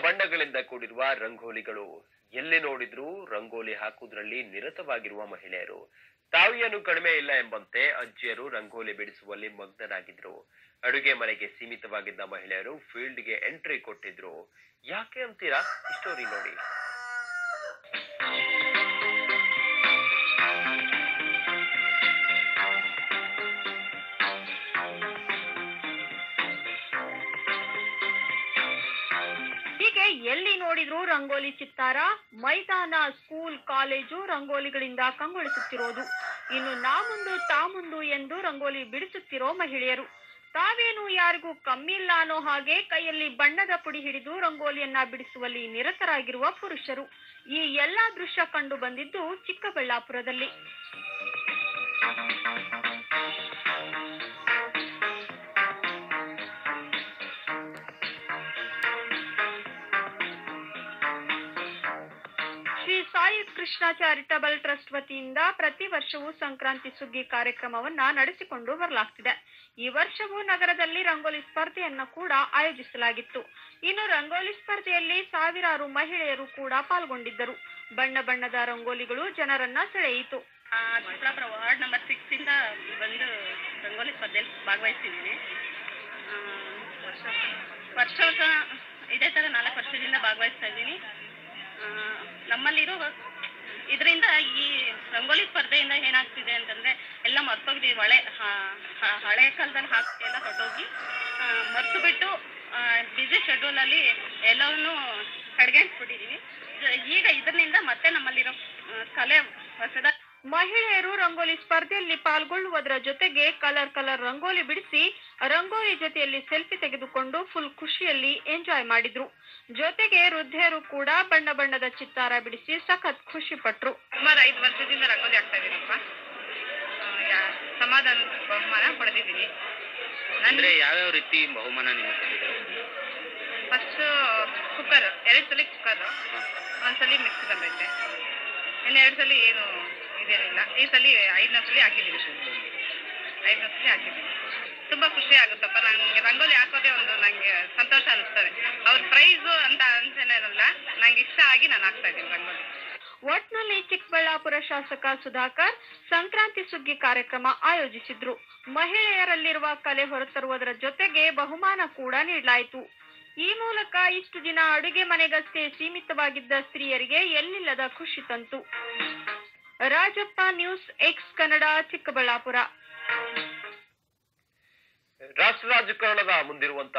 ಬಣ್ಣಗಳಿಂದ ಕೂಡಿರುವ ರಂಗೋಲಿಗಳು. ಎಲ್ಲಿ ನೋಡಿದ್ರೂ ರಂಗೋಲಿ ಹಾಕುವುದರಲ್ಲಿ ನಿರತವಾಗಿರುವ ಮಹಿಳೆಯರು. ತಾವಿಯನ್ನು ಕಡಿಮೆ ಇಲ್ಲ ಎಂಬಂತೆ ಅಜ್ಜಿಯರು ರಂಗೋಲಿ ಬಿಡಿಸುವಲ್ಲಿ ಮಗ್ನರಾಗಿದ್ರು. ಅಡುಗೆ ಮನೆಗೆ ಸೀಮಿತವಾಗಿದ್ದ ಮಹಿಳೆಯರು ಫೀಲ್ಡ್ಗೆ ಎಂಟ್ರಿ ಕೊಟ್ಟಿದ್ರು. ಯಾಕೆ ಅಂತೀರಾ? ಸ್ಟೋರಿ ನೋಡಿ. ಹೀಗೆ ಎಲ್ಲಿ ನೋಡಿದ್ರು ರಂಗೋಲಿ ಚಿತ್ತಾರ ಮೈದಾನ, ಸ್ಕೂಲ್, ಕಾಲೇಜು ರಂಗೋಲಿಗಳಿಂದ ಕಂಗೊಳಿಸುತ್ತಿರೋದು. ಇನ್ನು ನಾ ಮುಂದು ತಾ ಮುಂದು ಎಂದು ರಂಗೋಲಿ ಬಿಡಿಸುತ್ತಿರೋ ಮಹಿಳೆಯರು. ತಾವೇನು ಯಾರಿಗೂ ಕಮ್ಮಿ ಇಲ್ಲ ಅನ್ನೋ ಹಾಗೆ ಕೈಯಲ್ಲಿ ಬಣ್ಣದ ಪುಡಿ ಹಿಡಿದು ರಂಗೋಲಿಯನ್ನ ಬಿಡಿಸುವಲ್ಲಿ ನಿರತರಾಗಿರುವ ಪುರುಷರು. ಈ ಎಲ್ಲಾ ದೃಶ್ಯ ಕಂಡು ಬಂದಿದ್ದು ಚಿಕ್ಕಬಳ್ಳಾಪುರದಲ್ಲಿ. ಶ್ರೀ ಸಾಯಿ ಕೃಷ್ಣ ಚಾರಿಟಬಲ್ ಟ್ರಸ್ಟ್ ವತಿಯಿಂದ ಪ್ರತಿ ವರ್ಷವೂ ಸಂಕ್ರಾಂತಿ ಸುಗ್ಗಿ ಕಾರ್ಯಕ್ರಮವನ್ನ ನಡೆಸಿಕೊಂಡು ಬರಲಾಗ್ತಿದೆ. ಈ ವರ್ಷವೂ ನಗರದಲ್ಲಿ ರಂಗೋಲಿ ಸ್ಪರ್ಧೆಯನ್ನ ಕೂಡ ಆಯೋಜಿಸಲಾಗಿತ್ತು. ಇನ್ನು ರಂಗೋಲಿ ಸ್ಪರ್ಧೆಯಲ್ಲಿ ಸಾವಿರಾರು ಮಹಿಳೆಯರು ಕೂಡ ಪಾಲ್ಗೊಂಡಿದ್ದರು. ಬಣ್ಣ ಬಣ್ಣದ ರಂಗೋಲಿಗಳು ಜನರನ್ನ ಸೆಳೆಯಿತು. ವಾರ್ಡ್ ನಂಬರ್ ಸಿಕ್ಸ್ ಇಂದ ಬಂದು ರಂಗೋಲಿ ಸ್ಪರ್ಧೆಯಲ್ಲಿ ಭಾಗವಹಿಸಿದ್ದೀನಿ. ವರ್ಷ ವರ್ಷ ಇದೇ ತರ ನಾಲ್ಕು ವರ್ಷದಿಂದ ಭಾಗವಹಿಸ್ತಾ ನಮ್ಮಲ್ಲಿರೋ ಇದರಿಂದ ಈ ರಂಗೋಲಿ ಸ್ಪರ್ಧೆಯಿಂದ ಏನಾಗ್ತಿದೆ ಅಂತಂದ್ರೆ ಎಲ್ಲ ಮರ್ತೋಗಿದೆ, ಹಳೆ ಹಳೆ ಕಾಲದಲ್ಲಿ ಹಾಕಿ ಎಲ್ಲ ಹೊಟ್ಟೋಗಿ ಮರ್ತು ಬಿಟ್ಟು ಬಿಸಿ ಶೆಡ್ಯೂಲಲ್ಲಿ ಎಲ್ಲವನ್ನೂ ಕಡೆಗಣಿಸ್ಬಿಟ್ಟಿದ್ದೀವಿ ಈಗ ಇದರಿಂದ ಮತ್ತೆ ನಮ್ಮಲ್ಲಿರೋ ಕಲೆ ಹೊಸದ ಮಹಿಳೆಯರು ರಂಗೋಲಿ ಸ್ಪರ್ಧೆಯಲ್ಲಿ ಪಾಲ್ಗೊಳ್ಳುವುದರ ಜೊತೆಗೆ ಕಲರ್ ಕಲರ್ ರಂಗೋಲಿ ಬಿಡಿಸಿ ರಂಗೋಲಿ ಜೊತೆಯಲ್ಲಿ ಸೆಲ್ಫಿ ತೆಗೆದುಕೊಂಡು ಫುಲ್ ಖುಷಿಯಲ್ಲಿ ಎಂಜಾಯ್ ಮಾಡಿದ್ರು. ಜೊತೆಗೆ ವೃದ್ಧರು ಕೂಡ ಬಣ್ಣ ಬಣ್ಣದ ಚಿತ್ತಾರ ಬಿಡಿಸಿ ಸಖತ್ ಖುಷಿ ಪಟ್ರು ಸುಮಾರು ಐದು ವರ್ಷದಿಂದ ರಂಗೋಲಿ ಆಗ್ತಾ ಇದ್ದೀನಪ್ಪ ಸಮಾಧಾನ ಬಹುಮಾನ ಪಡೆದಿದ್ದೀನಿ. ಅಂದ್ರೆ ಯಾವ್ಯಾವ ರೀತಿ ಬಹುಮಾನ ನಿಮಗೆ ಫಸ್ಟ್ ಕುಕ್ಕರ್ ಎರಡು ಸಲ ಕುಕ್ಕರ್ ಒಂದ್ಸಲಿ ಮಿಕ್ಸ್ ಬಂದೈತೆ. ಇನ್ನು ಎರಡು ಸಲ ಏನು ಇದೇನಿಲ್ಲ. ಈ ಸಲ ಐದನೇ ಸಲ ಹಾಕಿದ್ದೀವಿ ಐದನೇ ಸಲ ಹಾಕಿದ್ದೀವಿ ತುಂಬಾ ಖುಷಿ ಆಗುತ್ತಪ್ಪ. ನಂಗೆ ರಂಗೋಲಿ ಹಾಕೋದೇ ಒಂದು ನಂಗೆ ಸಂತೋಷ ಅನಿಸ್ತದೆ. ಅವ್ರ ಪ್ರೈಸು ಅಂತ ಅನ್ಸೇನೇನಲ್ಲ ನಂಗೆ ಇಷ್ಟ ಆಗಿ ನಾನು ಹಾಕ್ತಾ ಇದ್ದೀನಿ ರಂಗೋಲಿ. ಒಟ್ನಲ್ಲಿ ಚಿಕ್ಕಬಳ್ಳಾಪುರ ಶಾಸಕ ಸುಧಾಕರ್ ಸಂಕ್ರಾಂತಿ ಸುಗ್ಗಿ ಕಾರ್ಯಕ್ರಮ ಆಯೋಜಿಸಿದ್ರು. ಮಹಿಳೆಯರಲ್ಲಿರುವ ಕಲೆ ಹೊರತರುವುದರ ಜೊತೆಗೆ ಬಹುಮಾನ ಕೂಡ ನೀಡಲಾಯಿತು. ಈ ಮೂಲಕ ಇಷ್ಟು ದಿನ ಅಡುಗೆ ಮನೆಗಷ್ಟೇ ಸೀಮಿತವಾಗಿದ್ದ ಸ್ತ್ರೀಯರಿಗೆ ಎಲ್ಲಿಲ್ಲದ ಖುಷಿ ತಂತು. Rajappa news X Kannada Chikkaballapur. ರಾಷ್ಟ್ರ ರಾಜಕಾರಣದ ಮುಂದಿರುವಂತ